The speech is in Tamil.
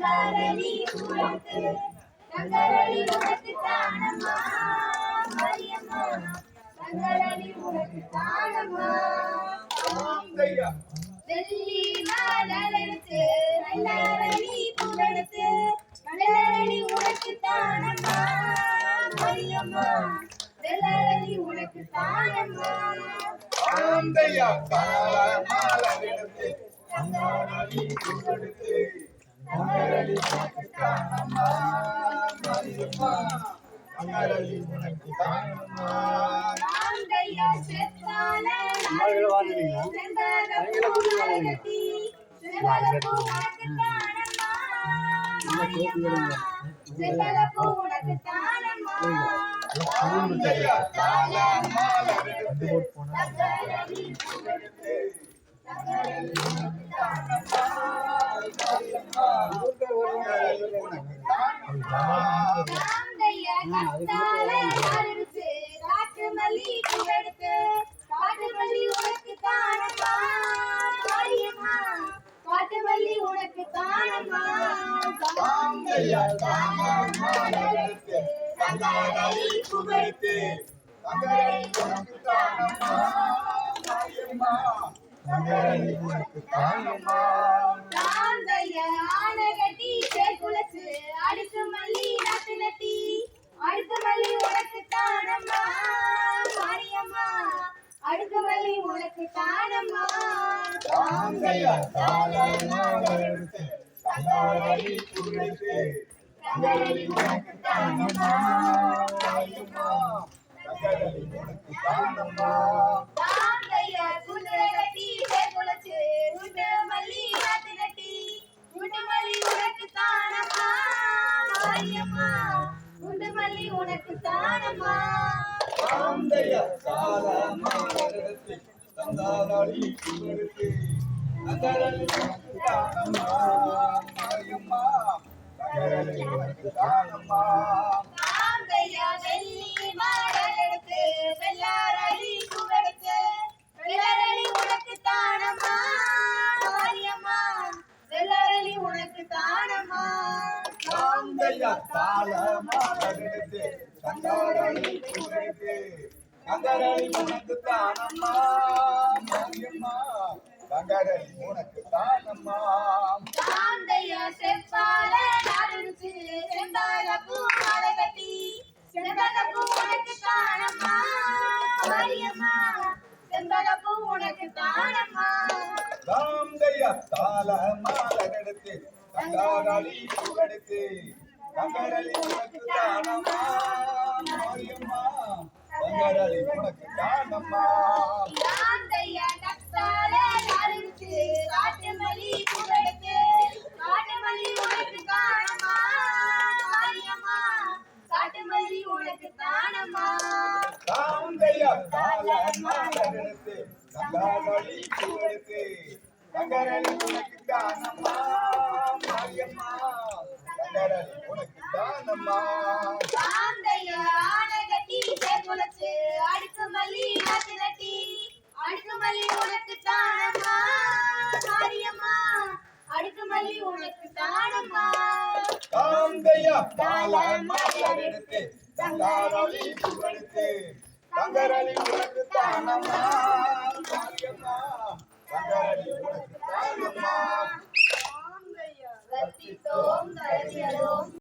சங்கரலி உனக்கு சங்கரலி உனக்கு தானம்மா மாரியம்மா. சங்கரலி உனக்கு தானம்மா. வெள்ளி மாலெடுத்து நல்லரளி பூவெடுத்து நல்லரளி உனக்கு தானம்மா மாரியம்மா. வெள்ளரளி உனக்கு தானம்மா. ஆந்தையா சங்கரலி கொடுத்து சங்கரலி போன ஆந்தையா உனக்கு தானம்மா மாரியம்மா தானம்மா உனக்கு தானம்மா உனக்கு தானம்மா ஆந்தையா ஆனை கட்டி சேக்குலச்சு அடுக்கு மல்லி நாட்டு நட்டி அடுக்கு மல்லி உனக்கு தானம்மா மாரியம்மா அடுக்கு மல்லி உனக்கு தானம்மா. உனக்கு தானம்மா. மாரியம்மா சங்கரலி உனக்கு தானம்மா தானம்மா மாரியம்மா கொடுத்து தானம்மா ஆந்தையா வெள்ளி வெள்ளாரளி வெள்ளாரளி உனக்கு தானம்மா மாரியம்மா வெள்ளாரளி உனக்கு தானம்மா ஆந்தையா கொடுத்து உனக்கு தானம்மா மாரியம்மா சங்கரலி உனக்கு தானம்மா ஆந்தையா செப்பால நாடுச்சு செந்தால பூ மாலை கட்டி செந்தால பூ உனக்கு தானம்மா மாரியம்மா செந்தால பூ உனக்கு தானம்மா ஆந்தையா தாளமாலெடுத்து சங்கரலி கொடுத்து சங்கரலி உனக்கு தானம்மா மாரியம்மா சங்கரலி உனக்கு தானம்மா. ஆந்தையா கத்தால நாடுச்சு காட்டு மல்லி பூவெடுத்து மல்லி உனக்கு தானம்மா மாரியம்மா. மல்லி உனக்கு தானம்மா. கட்டி அடுக்கு மல்லி நாட்டு நட்டி. அடுக்கு மல்லி உனக்கு தானம்மா மாரியம்மா. அடுக்கு மல்லி உனக்கு தானம்மா. ஆந்தையா தாளமாலெடுத்து சங்கரலி கொடுத்து சங்கரலி உனக்கு தானம்மா.